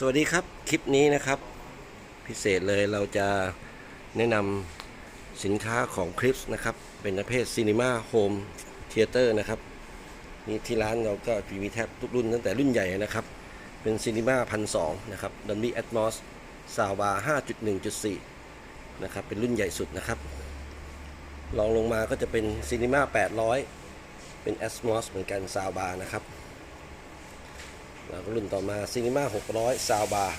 สวัสดีครับ คลิปนี้นะครับ พิเศษเลยเราจะแนะนำสินค้าของคลิปนะครับ เป็นประเภทซีนีมาโฮมเทเตอร์นะครับนี่ที่ร้านเราก็มีแทบทุกรุ่นตั้งแต่รุ่นใหญ่นะครับ เป็นซีนีมาพันสองนะครับดอนบี้แอตมอสซาวา5.1.4นะครับ เป็นรุ่นใหญ่สุดนะครับลองลงมาก็จะเป็นซีนีมา800เป็นแอสมอสเหมือนกันซาวบานะครับ แล้วก็รุ่นต่อมาซีนีมา600ซาวบาร์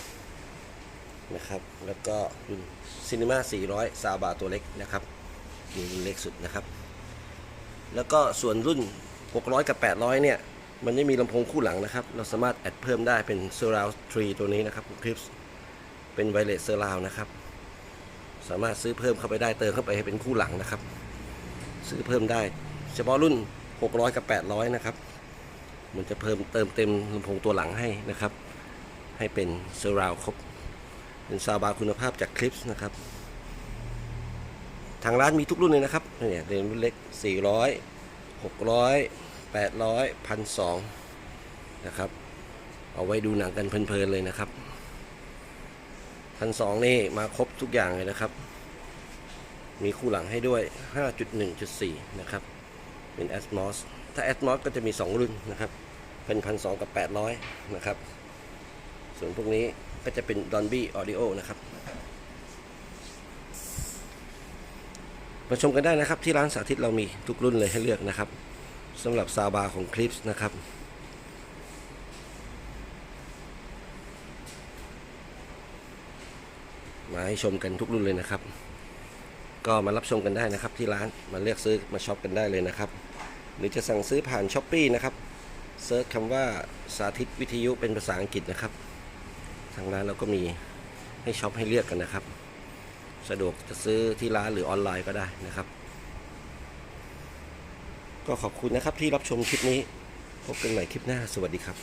นะครับแล้วก็รุ่นซีนีมา400ซาวบาร์ตัวเล็กนะครับนี่รุ่นเล็กสุดนะครับ แล้วก็ส่วนรุ่น 600 กับ 800 เนี่ย มันไม่มีลำโพงคู่หลังนะครับ เราสามารถแอดเพิ่มได้เป็น Surround 3ตัวนี้นะครับคลิปเป็น Wireless Surround นะครับ สามารถซื้อเพิ่มเข้าไปได้เติมเข้าไปให้เป็นคู่หลังนะครับ ซื้อเพิ่มได้ เฉพาะรุ่น 600 กับ 800 นะครับ มันจะเพิ่มเติมเต็มลำโพงตัวหลังให้นะครับ ให้เป็นเซอร์ราวครบ เป็นซาวบาร์คุณภาพจากคลิปส์นะครับ ทางร้านมีทุกรุ่นเลยนะครับเนี่ยเรนรุ่นเล็ก 400 600 800 1,200นะครับ เอาไว้ดูหนังกันเพลินๆเลยนะครับ1,200นี่มาครบทุกอย่างเลยนะครับ มีคู่หลังให้ด้วย 5.1.4 นะครับ เป็น Atmos ถ้า Atmos ก็จะมี 2 รุ่นนะครับ เป็นพันสกับ 800 นะครับ ส่วนพวกนี้ก็จะเป็น Dolby Audio นะครับ มาชมกันได้นะครับที่ร้านสาธิตเรามีทุกรุ่นเลยให้เลือกนะครับสำหรับซาวบาของคลิปส์นะครับมาให้ชมกันทุกรุ่นเลยนะครับ ก็มารับชมกันได้นะครับที่ร้านมาเลือกซื้อมาช็อปกันได้เลยนะครับ หรือจะสั่งซื้อผ่านช้อปปีนะครับเซิร์ชคำว่าสาธิตวิทยุเป็นภาษาอังกฤษนะครับ ทางร้านเราก็มีให้ช็อปให้เลือกกันนะครับ สะดวกจะซื้อที่ร้านหรือออนไลน์ก็ได้นะครับ ก็ขอบคุณนะครับที่รับชมคลิปนี้ พบกันใหม่คลิปหน้า สวัสดีครับ